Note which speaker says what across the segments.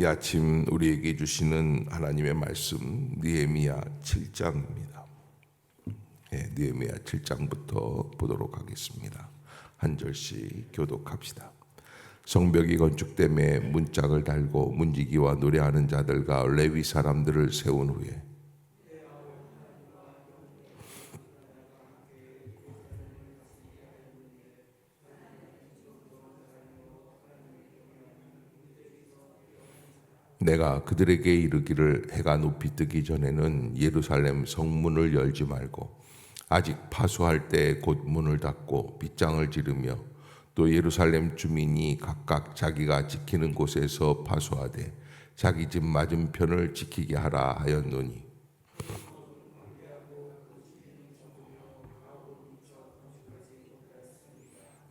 Speaker 1: 이 아침 우리에게 주시는 하나님의 말씀 느헤미야 7장입니다. 네, 느헤미야 7장부터 보도록 하겠습니다. 한 절씩 교독합시다. 성벽이 건축됨에 문짝을 달고 문지기와 노래하는 자들과 레위 사람들을 세운 후에 내가 그들에게 이르기를 해가 높이 뜨기 전에는 예루살렘 성문을 열지 말고 아직 파수할 때곧 문을 닫고 빗장을 지르며 또 예루살렘 주민이 각각 자기가 지키는 곳에서 파수하되 자기 집 맞은편을 지키게 하라 하였노니.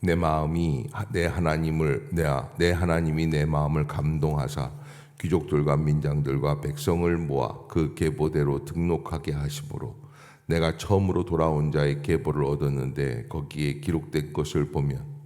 Speaker 1: 내 마음이 내 하나님을 내, 내 하나님이 내 마음을 감동하사 귀족들과 민장들과 백성을 모아 그 계보대로 등록하게 하심으로 내가 처음으로 돌아온 자의 계보를 얻었는데 거기에 기록된 것을 보면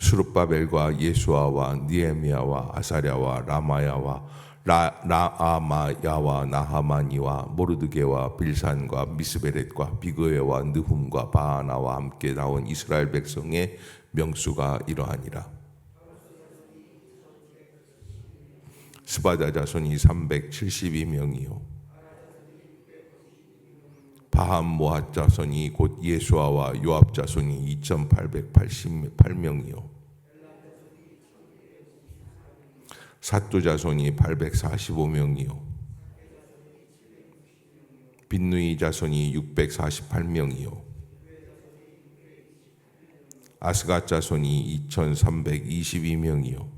Speaker 1: 수르바벨과 예수아와 니에미아와 아사랴와 라마야와 라, 라아마야와 나하마니와 모르드게와 빌산과 미스베렛과 비그에와 느훔과 바하나와 함께 나온 이스라엘 백성의 명수가 이러하니라. 스바다 자손이 372명이요. 바함 모핫 자손이 곧 예수아와 요압 자손이 2888명이요. 사또 자손이 845명이요. 빈누이 자손이 648명이요. 아스가 자손이 2322명이요.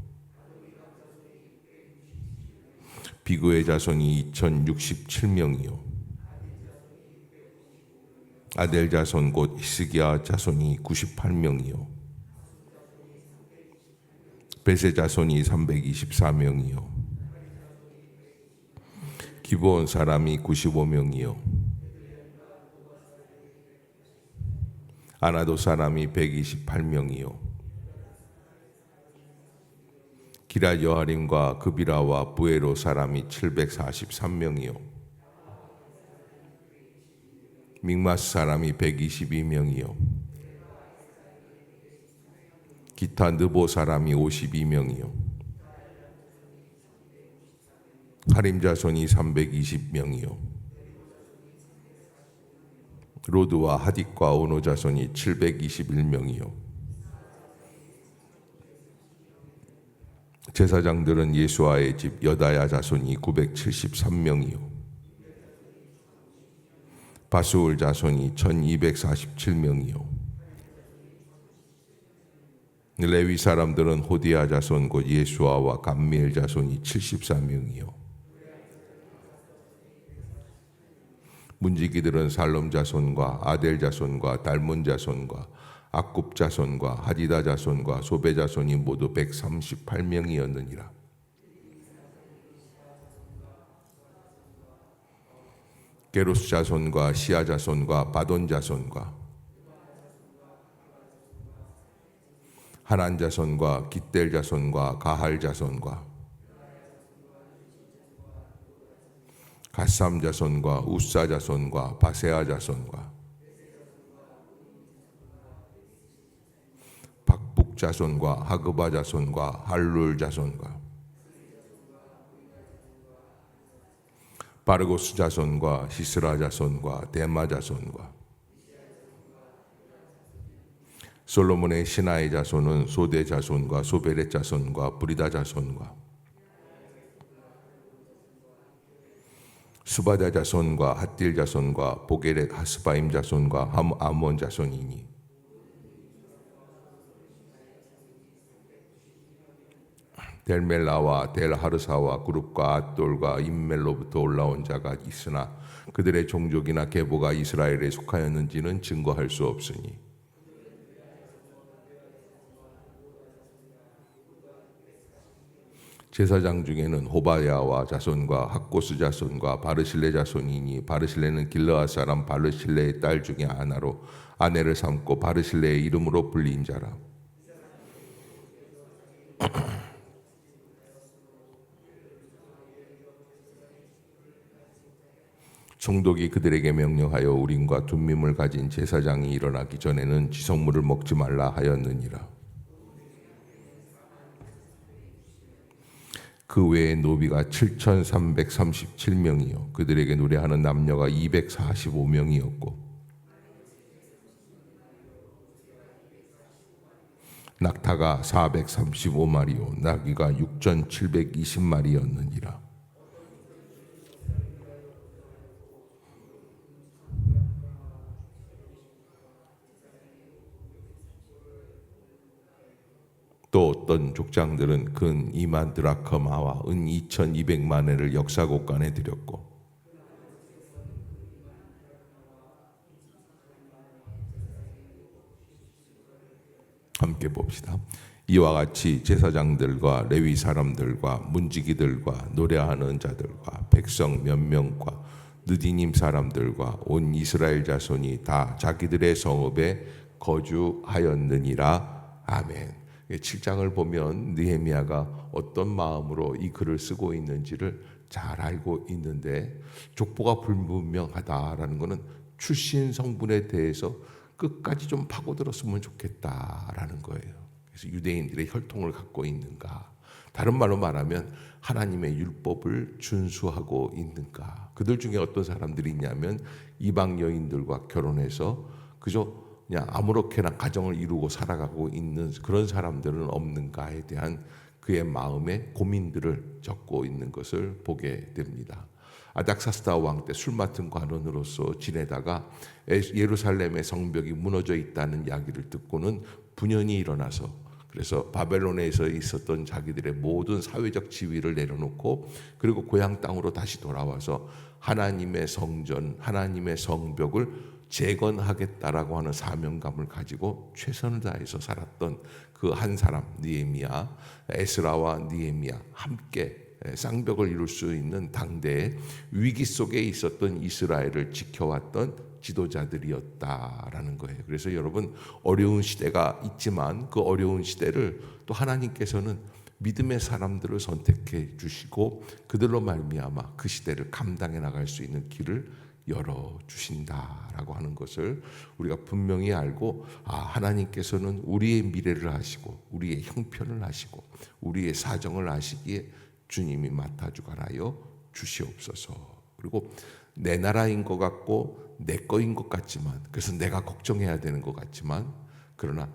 Speaker 1: 비구의 자손이 2067명이요. 아델 자손 곧 히스기야 자손이 98명이요. 베세 자손이 324명이요. 기본 사람이 95명이요. 아나도 사람이 128명이요. 기라 여하림과 그비라와 부에로 사람이 743명이요. 믹마스 사람이 122명이요. 기타 느보 사람이 52명이요. 하림 자손이 320명이요. 로드와 하딕과 오노 자손이 721명이요. 제사장들은 예수아의 집 여다야 자손이 973명이요. 바수울 자손이 1247명이요. 레위 사람들은 호디아 자손 곧 예수아와 감미엘 자손이 74명이요. 문지기들은 살롬 자손과 아델 자손과 달문 자손과 악굽 자손과 하디다 자손과 소베 자손이 모두 138명이었느니라. 게로스 자손과 시아 자손과 바돈 자손과 하난 자손과 깃델 자손과 가할 자손과 가삼 자손과 우사 자손과 바세아 자손과 박북 자손과 하그바 자손과 할룰 자손과 바르고스 자손과 시스라 자손과 데마 자손과 솔로몬의 신하의 자손은 소대 자손과 소베렛 자손과 브리다 자손과 수바다 자손과 핫딜 자손과 보게렛 하스바임 자손과 아몬 자손이니 델멜라와 델하르사와 그룹과 앗돌과 임멜로부터 올라온 자가 있으나 그들의 종족이나 계보가 이스라엘에 속하였는지는 증거할 수 없으니 제사장 중에는 호바야와 자손과 학고스 자손과 바르실레 자손이니 바르실레는 길르앗 사람 바르실레의 딸 중에 하나로 아내를 삼고 바르실레의 이름으로 불린 자라. 총독이 그들에게 명령하여 우림과 둠밈을 가진 제사장이 일어나기 전에는 지성물을 먹지 말라 하였느니라. 그 외에 노비가 7,337명이요 그들에게 노래하는 남녀가 245명이었고 낙타가 435마리요 나귀가 6,720마리였느니라. 또 어떤 족장들은 근 2만 드라커마와 은 2,200만 회를 역사곡간에 드렸고 함께 봅시다. 이와 같이 제사장들과 레위 사람들과 문지기들과 노래하는 자들과 백성 몇 명과 느디님 사람들과 온 이스라엘 자손이 다 자기들의 성읍에 거주하였느니라. 아멘. 7장을 보면 느헤미야가 어떤 마음으로 이 글을 쓰고 있는지를 잘 알고 있는데 족보가 불분명하다라는 것은 출신 성분에 대해서 끝까지 좀 파고들었으면 좋겠다라는 거예요. 그래서 유대인들의 혈통을 갖고 있는가? 다른 말로 말하면 하나님의 율법을 준수하고 있는가? 그들 중에 어떤 사람들이 있냐면 이방 여인들과 결혼해서 그저 그냥 아무렇게나 가정을 이루고 살아가고 있는 그런 사람들은 없는가에 대한 그의 마음의 고민들을 적고 있는 것을 보게 됩니다. 아닥사스다 왕 때 술 맡은 관원으로서 지내다가 예루살렘의 성벽이 무너져 있다는 이야기를 듣고는 분연이 일어나서 그래서 바벨론에서 있었던 자기들의 모든 사회적 지위를 내려놓고 그리고 고향 땅으로 다시 돌아와서 하나님의 성전, 하나님의 성벽을 재건하겠다라고 하는 사명감을 가지고 최선을 다해서 살았던 그 한 사람 니에미야, 에스라와 니에미야 함께 쌍벽을 이룰 수 있는 당대의 위기 속에 있었던 이스라엘을 지켜왔던 지도자들이었다라는 거예요. 그래서 여러분 어려운 시대가 있지만 그 어려운 시대를 또 하나님께서는 믿음의 사람들을 선택해 주시고 그들로 말미암아 그 시대를 감당해 나갈 수 있는 길을 열어 주신다라고 하는 것을 우리가 분명히 알고 아 하나님께서는 우리의 미래를 하시고 우리의 형편을 하시고 우리의 사정을 아시기에 주님이 맡아 주관하여 주시옵소서. 그리고 내 나라인 것 같고 내 거인 것 같지만 그래서 내가 걱정해야 되는 것 같지만 그러나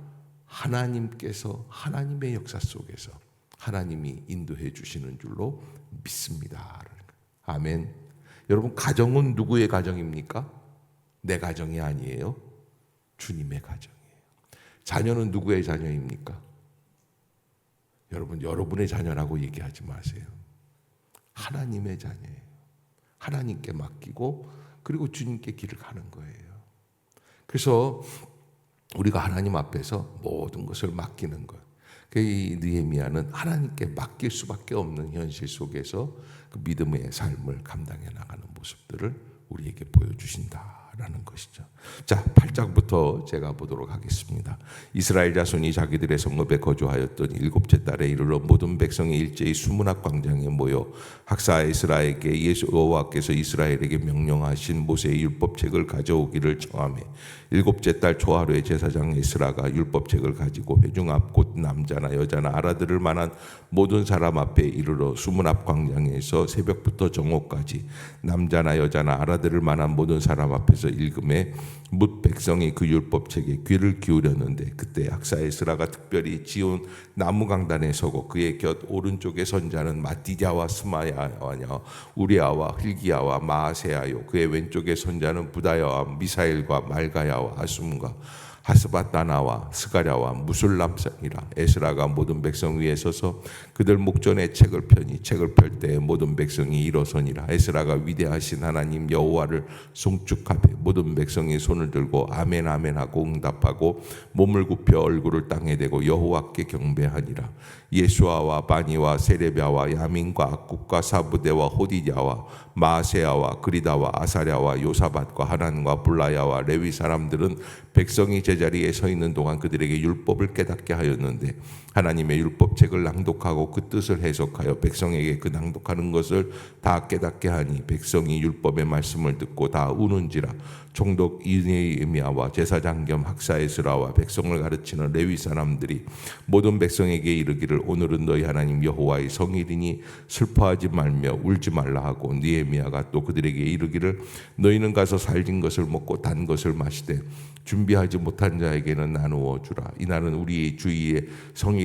Speaker 1: 하나님께서 하나님의 역사 속에서 하나님이 인도해 주시는 줄로 믿습니다. 아멘. 여러분 가정은 누구의 가정입니까? 내 가정이 아니에요. 주님의 가정이에요. 자녀는 누구의 자녀입니까? 여러분 여러분의 자녀라고 얘기하지 마세요. 하나님의 자녀예요. 하나님께 맡기고 그리고 주님께 길을 가는 거예요. 그래서 우리가 하나님 앞에서 모든 것을 맡기는 것. 그 느헤미야는 하나님께 맡길 수밖에 없는 현실 속에서 그 믿음의 삶을 감당해 나가는 모습들을 우리에게 보여주신다. 라는 것이죠. 자, 8장부터 제가 보도록 하겠습니다. 이스라엘 자손이 자기들의 성읍에 거주하였던 일곱째 달에 이르러 모든 백성이 일제히 수문학 광장에 모여 학사 에스라에게 예수 여호와께서 이스라엘에게 명령하신 모세의 율법책을 가져오기를 청하매 일곱째 달 초하루에 제사장 에스라가 율법책을 가지고 회중 앞 곧 남자나 여자나 알아들을 만한 모든 사람 앞에 이르러 수문 앞 광장에서 새벽부터 정오까지 남자나 여자나 알아들을 만한 모든 사람 앞에서 읽음에 묻 백성이 그 율법책에 귀를 기울였는데 그때 학사 에스라가 특별히 지온 나무 강단에 서고 그의 곁 오른쪽에 선 자는 마티자와 스마야와냐 우리아와 hil기야와 마세야요. 그의 왼쪽에 선 자는 부다야와 미사엘과 말가야와 아숨과 하스바다나와 스가랴와 무술람상이라 에스라가 모든 백성 위에 서서 그들 목전에 책을 펴니 책을 펼때 모든 백성이 일어서니라. 에스라가 위대하신 하나님 여호와를 송축하되 모든 백성이 손을 들고 아멘 아멘 하고 응답하고 몸을 굽혀 얼굴을 땅에 대고 여호와께 경배하니라. 예수아와 바니와 세레비아와 야민과 악국과 사부대와 호디야와 마세야와 그리다와 아사랴와 요사밭과 하난과 불라야와 레위 사람들은 백성이 제자리에 서 있는 동안 그들에게 율법을 깨닫게 하였는데 하나님의 율법책을 낭독하고 그 뜻을 해석하여 백성에게 그 낭독하는 것을 다 깨닫게 하니 백성이 율법의 말씀을 듣고 다 우는지라 총독 이네미아와 제사장 겸 학사에스라와 백성을 가르치는 레위 사람들이 모든 백성에게 이르기를 오늘은 너희 하나님 여호와의 성일이니 슬퍼하지 말며 울지 말라 하고 니에미아가 또 그들에게 이르기를 너희는 가서 살진 것을 먹고 단 것을 마시되 준비하지 못한 자에게는 나누어 주라. 이날은 우리의 주의의 성일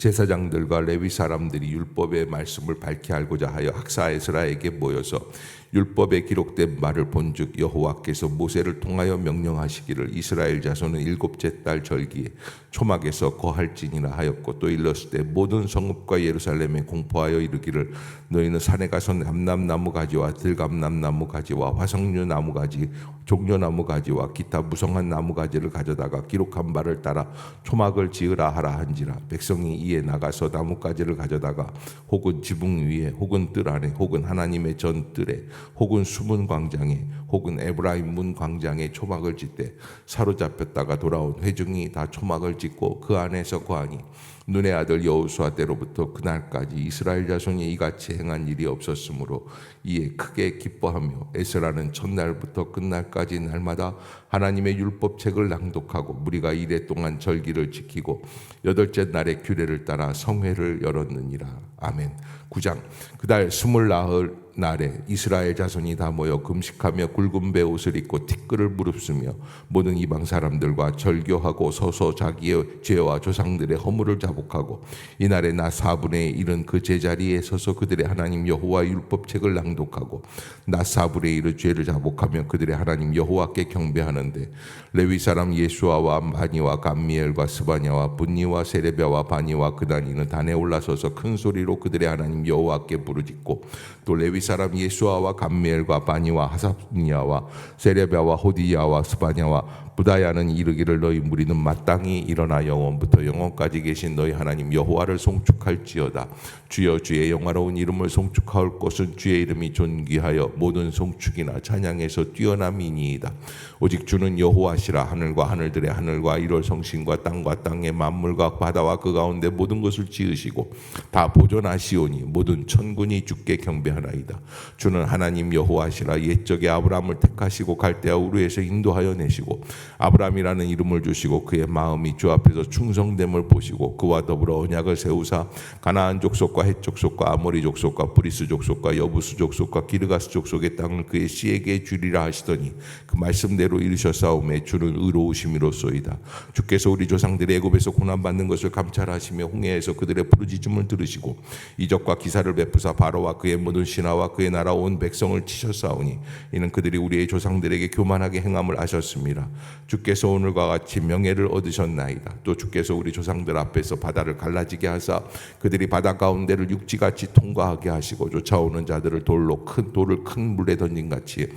Speaker 1: 제사장들과 레위 사람들이 율법의 말씀을 밝히 알고자 하여 학사 에스라에게 모여서 율법에 기록된 말을 본즉 여호와께서 모세를 통하여 명령하시기를 이스라엘 자손은 일곱째 달 절기에 초막에서 거할지니라 하였고 또 일렀을 때 모든 성읍과 예루살렘에 공포하여 이르기를 너희는 산에 가서 남남나무 가지와 들감남나무 가지와 화석류 나무 가지 종려나무 가지와 기타 무성한 나무 가지를 가져다가 기록한 바를 따라 초막을 지으라 하라 한지라. 백성이 이에 나가서 나뭇가지를 가져다가 혹은 지붕 위에 혹은 뜰 안에 혹은 하나님의 전 뜰에 혹은 수문 광장에 혹은 에브라임 문 광장에 초막을 짓되 사로잡혔다가 돌아온 회중이 다 초막을 짓고 그 안에서 거하니 눈의 아들 여호수아 때로부터 그날까지 이스라엘 자손이 이같이 행한 일이 없었으므로 이에 크게 기뻐하며 에스라는 첫날부터 끝날까지 날마다 하나님의 율법책을 낭독하고 무리가 이래 동안 절기를 지키고 여덟째 날의 규례를 따라 성회를 열었느니라. 아멘. 9장. 그달 스물 나흘 날에 이스라엘 자손이 다 모여 금식하며 굵은 배 옷을 입고 티끌을 무릅쓰며 모든 이방 사람들과 절교하고 서서 자기의 죄와 조상들의 허물을 자복하고 이날에 나 4분의 1은 그 제자리에 서서 그들의 하나님 여호와 율법책을 낭독하고 나 4분의 1의 죄를 자복하며 그들의 하나님 여호와께 경배하는데 레위 사람 예수아와 바니와 감미엘과 스바냐와 분니와 세레베와 바니와 그다니는 단에 올라서서 큰 소리로 그들의 하나님 여호와께 부르짖고 또 레위 사람 예수아와 감미엘과 바니와 하삽니아와 세레베와 호디야와 스바냐와 부다야는 이르기를 너희 무리는 마땅히 일어나 영원부터 영원까지 계신 너희 하나님 여호와를 송축할지어다. 주여 주의 영화로운 이름을 송축할 것은 주의 이름이 존귀하여 모든 송축이나 찬양에서 뛰어남이니이다. 오직 주는 여호와시라. 하늘과 하늘들의 하늘과 일월 성신과 땅과 땅의 만물과 바다와 그 가운데 모든 것을 지으시고 다 보존하시오니 모든 천군이 주께 경배하나이다 주는 하나님 여호와시라. 옛적에 아브라함을 택하시고 갈대아 우르에서 인도하여 내시고 아브라함이라는 이름을 주시고 그의 마음이 주 앞에서 충성됨을 보시고 그와 더불어 언약을 세우사 가나안 족속과 헷 족속과 아모리 족속과 브리스 족속과 여부스 족속과 기르가스 족속의 땅을 그의 씨에게 주리라 하시더니 그 말씀대로 이르셨사오매 주는 의로우심이로소이다. 주께서 우리 조상들의 애굽에서 고난 받는 것을 감찰하시며 홍해에서 그들의 부르짖음을 들으시고 이적과 기사를 베푸사 바로와 그의 모든 신하 와 그의 나라 온 백성을 치셨사오니 이는 그들이 우리의 조상들에게 교만하게 행함을 아셨습니다 주께서 오늘과 같이 명예를 얻으셨나이다. 또 주께서 우리 조상들 앞에서 바다를 갈라지게 하사 그들이 바다 가운데를 육지같이 통과하게 하시고 쫓아오는 자들을 돌로 큰 돌을 큰 물에 던진 같이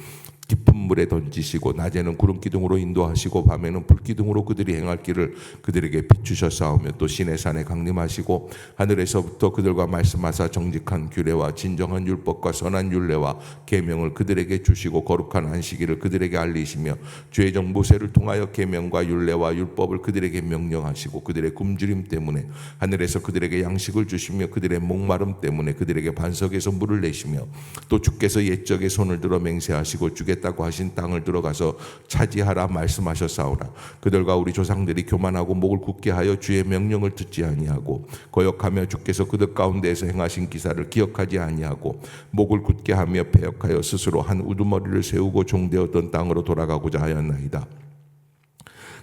Speaker 1: 깊은 물에 던지시고 낮에는 구름 기둥으로 인도하시고 밤에는 불 기둥으로 그들이 행할 길을 그들에게 비추셨사오며 또 신의 산에 강림하시고 하늘에서부터 그들과 말씀하사 정직한 규례와 진정한 율법과 선한 율례와 계명을 그들에게 주시고 거룩한 안식일을 그들에게 알리시며 죄정 모세를 통하여 계명과 율례와 율법을 그들에게 명령하시고 그들의 굶주림 때문에 하늘에서 그들에게 양식을 주시며 그들의 목마름 때문에 그들에게 반석에서 물을 내시며 또 주께서 옛적에 손을 들어 맹세하시고 주께 주겠다고 하신 땅을 들어가서 차지하라 말씀하셨사오나 그들과 우리 조상들이 교만하고 목을 굳게 하여 주의 명령을 듣지 아니하고 거역하며 주께서 그들 가운데에서 행하신 기사를 기억하지 아니하고 목을 굳게 하며 패역하여 스스로 한 우두머리를 세우고 종되었던 땅으로 돌아가고자 하였나이다.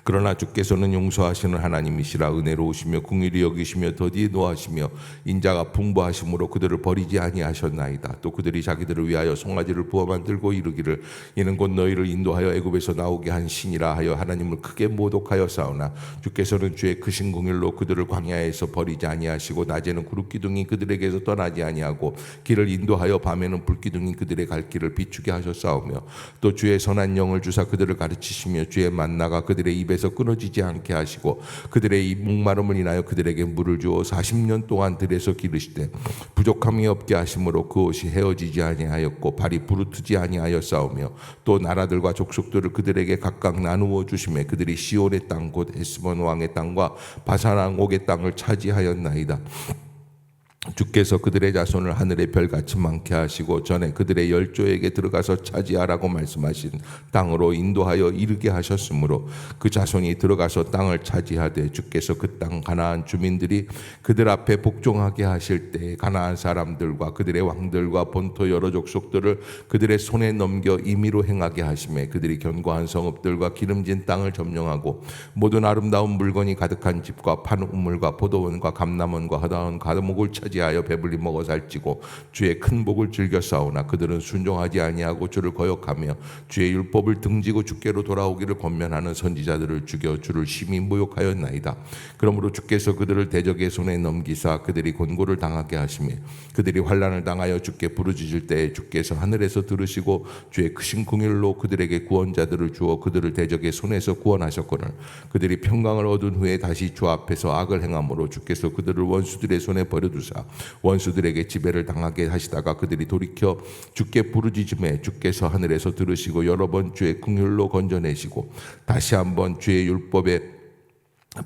Speaker 1: 그러나 주께서는 용서하시는 하나님이시라 은혜로우시며 궁일이 여기시며 더디 노하시며 인자가 풍부하심으로 그들을 버리지 아니하셨나이다. 또 그들이 자기들을 위하여 송아지를 부어 만들고 이르기를 이는 곧 너희를 인도하여 애굽에서 나오게 한 신이라 하여 하나님을 크게 모독하여 싸우나 주께서는 주의 크신 궁일로 그들을 광야에서 버리지 아니하시고 낮에는 구름 기둥이 그들에게서 떠나지 아니하고 길을 인도하여 밤에는 불 기둥이 그들의 갈 길을 비추게 하셨사오며 또 주의 선한 영을 주사 그들을 가르치시며 주의 만나가 그들의 입 에서 끊어지지 않게 하시고 그들의 이 목마름을 인하여 그들에게 물을 주어 40년 동안 들에서 기르시되 부족함이 없게 하심으로 그 옷이 헤어지지 아니하였고 발이 부르트지 아니하였사오며 또 나라들과 족속들을 그들에게 각각 나누어 주심에 그들이 시온의 땅 곧 에스본 왕의 땅과 바산 왕옥의 땅을 차지하였나이다. 주께서 그들의 자손을 하늘의 별같이 많게 하시고 전에 그들의 열조에게 들어가서 차지하라고 말씀하신 땅으로 인도하여 이르게 하셨으므로 그 자손이 들어가서 땅을 차지하되 주께서 그 땅 가나안 주민들이 그들 앞에 복종하게 하실 때 가나안 사람들과 그들의 왕들과 본토 여러 족속들을 그들의 손에 넘겨 임의로 행하게 하심에 그들이 견고한 성읍들과 기름진 땅을 점령하고 모든 아름다운 물건이 가득한 집과 판 우물과 포도원과 감남원과 허다한 가목을 차지 하여 배불리 먹어 살찌고 주의 큰 복을 즐겨 싸우나 그들은 순종하지 아니하고 주를 거역하며 주의 율법을 등지고 주께로 돌아오기를 권면하는 선지자들을 죽여 주를 심히 모욕하였나이다. 그러므로 주께서 그들을 대적의 손에 넘기사 그들이 곤고를 당하게 하시며 그들이 환란을 당하여 주께 부르짖을 때에 주께서 하늘에서 들으시고 주의 크신 궁일로 그들에게 구원자들을 주어 그들을 대적의 손에서 구원하셨거늘 그들이 평강을 얻은 후에 다시 주 앞에서 악을 행함으로 주께서 그들을 원수들의 손에 버려두사 원수들에게 지배를 당하게 하시다가 그들이 돌이켜 주께 부르짖음에 주께서 하늘에서 들으시고 여러 번 주의 궁율로 건져내시고 다시 한번 주의 율법에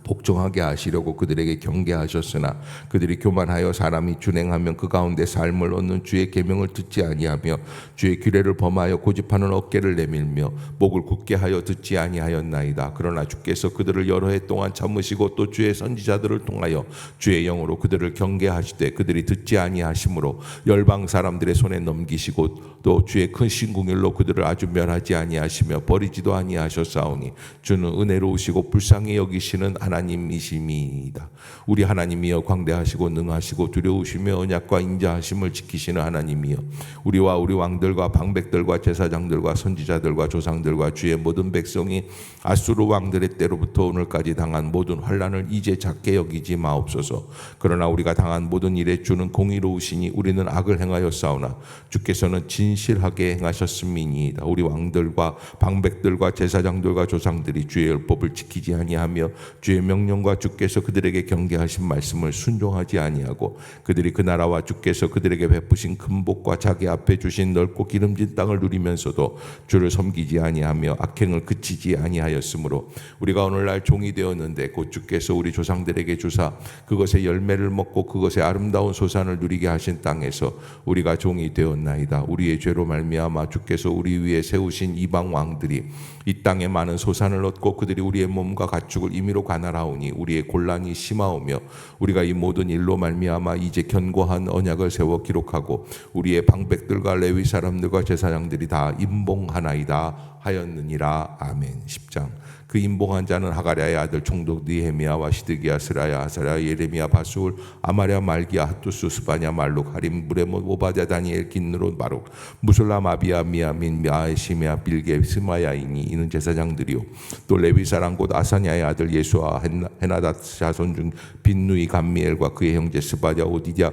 Speaker 1: 복종하게 하시려고 그들에게 경계하셨으나 그들이 교만하여 사람이 준행하면 그 가운데 삶을 얻는 주의 계명을 듣지 아니하며 주의 규례를 범하여 고집하는 어깨를 내밀며 목을 굳게 하여 듣지 아니하였나이다. 그러나 주께서 그들을 여러 해 동안 참으시고 또 주의 선지자들을 통하여 주의 영으로 그들을 경계하시되 그들이 듣지 아니하심으로 열방 사람들의 손에 넘기시고 또 주의 큰 신궁일로 그들을 아주 멸하지 아니하시며 버리지도 아니하셨사오니 주는 은혜로우시고 불쌍히 여기시는 하나님이심이다. 우리 하나님이여 광대하시고 능하시고 두려우시며 언약과 인자하심을 지키시는 하나님이여 우리와 우리 왕들과 방백들과 제사장들과 선지자들과 조상들과 주의 모든 백성이 아수르 왕들의 때로부터 오늘까지 당한 모든 환란을 이제 작게 여기지 마옵소서. 그러나 우리가 당한 모든 일에 주는 공의로우시니 우리는 악을 행하였사오나 주께서는 진실하게 행하셨음이니이다. 우리 왕들과 방백들과 제사장들과 조상들이 주의 율법을 지키지 아니하며 주의 명령과 주께서 그들에게 경계하신 말씀을 순종하지 아니하고 그들이 그 나라와 주께서 그들에게 베푸신 큰 복과 자기 앞에 주신 넓고 기름진 땅을 누리면서도 주를 섬기지 아니하며 악행을 그치지 아니하였으므로 우리가 오늘날 종이 되었는데 곧 주께서 우리 조상들에게 주사 그것의 열매를 먹고 그것의 아름다운 소산을 누리게 하신 땅에서 우리가 종이 되었나이다. 우리의 죄로 말미암아 주께서 우리 위에 세우신 이방 왕들이 이 땅에 많은 소산을 얻고 그들이 우리의 몸과 가축을 임의로 가나라오니 우리의 곤란이 심하오며 우리가 이 모든 일로 말미암아 이제 견고한 언약을 세워 기록하고 우리의 방백들과 레위 사람들과 제사장들이 다 임봉하나이다 하였느니라. 아멘. 10장 그 임봉한 자는 하가랴의 아들 총독 니헤미야와 시드기야 스라야 아사랴 예레미야 바수울 아마랴 말기야 핫두스 스바냐 말룩 하림 무레못 오바자 다니엘 긴느롯 바룩 무술람 아비야 미야민 미아시미야 빌게 스마야이니 이는 제사장들이요. 또 레위 사람 곧 아사냐의 아들 예수와 헤나닷 자손 중 빈누이 감미엘과 그의 형제 스바냐 오디냐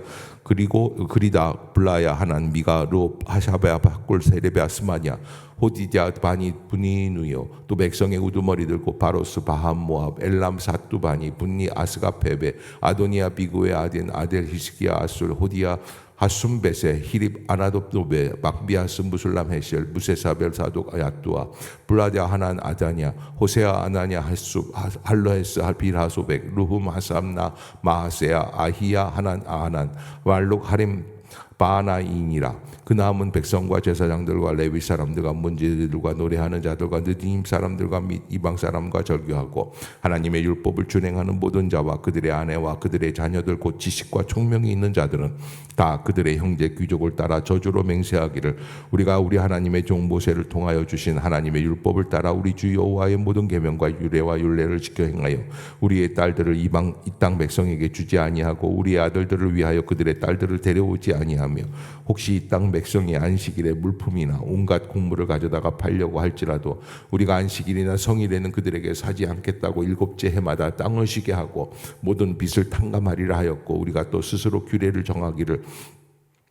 Speaker 1: 그리고 그리다 블라야 하난 미가 로 하샤베아 바꿀 세레베아 스마냐 호디자 바니 분이누요 또 백성의 우두머리 들고 바로스 바함 모압 엘람 사뚜 바니 분니 아스가 페베 아도니아 비구의 아딘 아델 히스기야 아술 호디야 하숨베세 히립 아나도베 막비아 스 무술람 헤셀 무세사벨 사독 아야뚜아 블라디아 하난 아다냐 호세아 아나냐 할수 할로헤스 할비라소백 루흠 하삼나 마하세아 아히야 하난 아하난 왈룩 하림 바나인이라 그 남은 백성과 제사장들과 레위 사람들과 문제들과 노래하는 자들과 느디님 사람들과 및 이방 사람과 절교하고 하나님의 율법을 준행하는 모든 자와 그들의 아내와 그들의 자녀들 곧 지식과 총명이 있는 자들은 다 그들의 형제 귀족을 따라 저주로 맹세하기를 우리가 우리 하나님의 종 모세를 통하여 주신 하나님의 율법을 따라 우리 주 여호와의 모든 계명과 유례와 율례를 지켜 행하여 우리의 딸들을 이방 이 땅 백성에게 주지 아니하고 우리의 아들들을 위하여 그들의 딸들을 데려오지 아니하며 혹시 이땅 백성이 안식일에 물품이나 온갖 곡물을 가져다가 팔려고 할지라도 우리가 안식일이나 성일에는 그들에게 사지 않겠다고 일곱째 해마다 땅을 쉬게 하고 모든 빚을 탕감하리라 하였고 우리가 또 스스로 규례를 정하기를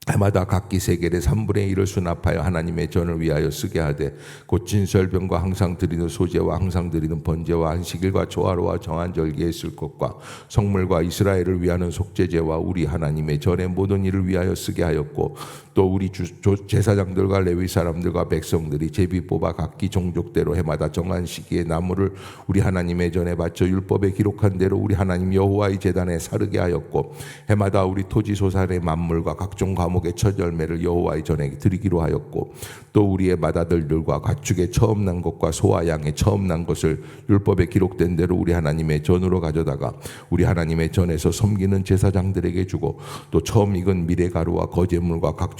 Speaker 1: 해마다 각기 세겔의 3분의 1을 수납하여 하나님의 전을 위하여 쓰게 하되 곧 진설병과 항상 드리는 소제와 항상 드리는 번제와 안식일과 조화로와 정한 절기에 쓸 것과 성물과 이스라엘을 위하는 속죄제와 우리 하나님의 전의 모든 일을 위하여 쓰게 하였고 또 우리 주, 조- 제사장들과 레위 사람들과 백성들이 제비 뽑아 각기 종족대로 해마다 정한 시기에 나무를 우리 하나님의 전에 바쳐 율법에 기록한 대로 우리 하나님 여호와의 제단에 사르게 하였고 해마다 우리 토지 소산의 만물과 각종 과목의 첫 열매를 여호와의 전에 드리기로 하였고 또 우리의 맏아들들과 가축의 처음 난 것과 소와 양의 처음 난 것을 율법에 기록된 대로 우리 하나님의 전으로 가져다가 우리 하나님의 전에서 섬기는 제사장들에게 주고 또 처음 익은 미래가루와 거제물과 각종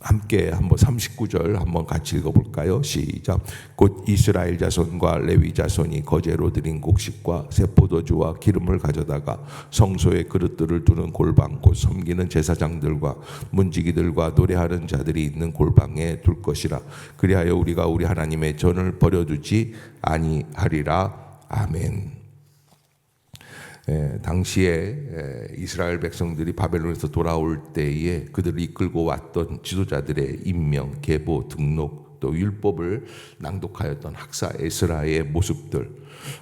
Speaker 1: 함께 한번 39절 한번 같이 읽어볼까요? 시작. 곧 이스라엘 자손과 레위 자손이 거제로 드린 곡식과 세포도주와 기름을 가져다가 성소의 그릇들을 두는 골방 곧 섬기는 제사장들과 문지기들과 노래하는 자들이 있는 골방에 둘 것이라. 그리하여 우리가 우리 하나님의 전을 버려두지 아니하리라. 아멘. 예, 당시에 예, 이스라엘 백성들이 바벨론에서 돌아올 때에 그들을 이끌고 왔던 지도자들의 임명, 계보, 등록 또 율법을 낭독하였던 학사 에스라의 모습들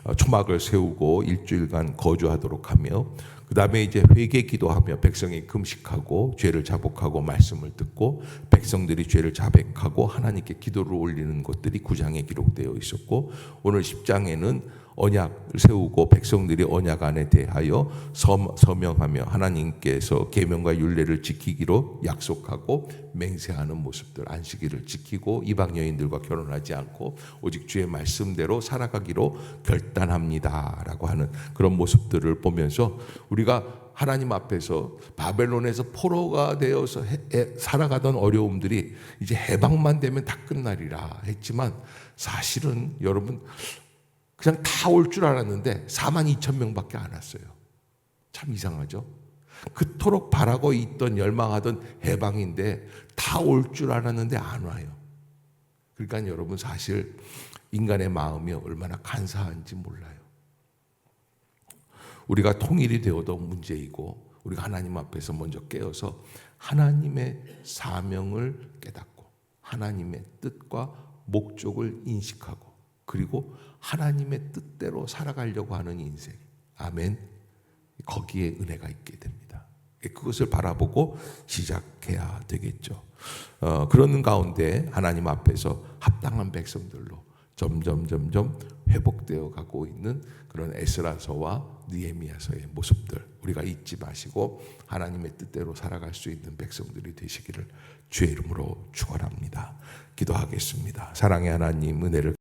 Speaker 1: 어, 초막을 세우고 일주일간 거주하도록 하며 그 다음에 이제 회개 기도하며 백성이 금식하고 죄를 자복하고 말씀을 듣고 백성들이 죄를 자백하고 하나님께 기도를 올리는 것들이 구장에 기록되어 있었고 오늘 10장에는 언약을 세우고 백성들이 언약 안에 대하여 서, 서명하며 하나님께서 계명과 율례를 지키기로 약속하고 맹세하는 모습들 안식일을 지키고 이방 여인들과 결혼하지 않고 오직 주의 말씀대로 살아가기로 결단합니다라고 하는 그런 모습들을 보면서 우리가 하나님 앞에서 바벨론에서 포로가 되어서 살아가던 어려움들이 이제 해방만 되면 다 끝나리라 했지만 사실은 여러분 그냥 다 올 줄 알았는데 4만 2천 명밖에 안 왔어요. 참 이상하죠? 그토록 바라고 있던 열망하던 해방인데 다 올 줄 알았는데 안 와요. 그러니까 여러분 사실 인간의 마음이 얼마나 간사한지 몰라요. 우리가 통일이 되어도 문제이고 우리가 하나님 앞에서 먼저 깨어서 하나님의 사명을 깨닫고 하나님의 뜻과 목적을 인식하고 그리고 하나님의 뜻대로 살아가려고 하는 인생. 아멘. 거기에 은혜가 있게 됩니다. 그것을 바라보고 시작해야 되겠죠. 어, 그러는 가운데 하나님 앞에서 합당한 백성들로 점점 점점 회복되어 가고 있는 그런 에스라서와 느헤미야서의 모습들 우리가 잊지 마시고 하나님의 뜻대로 살아갈 수 있는 백성들이 되시기를 주의 이름으로 축원합니다. 기도하겠습니다. 사랑의 하나님 은혜를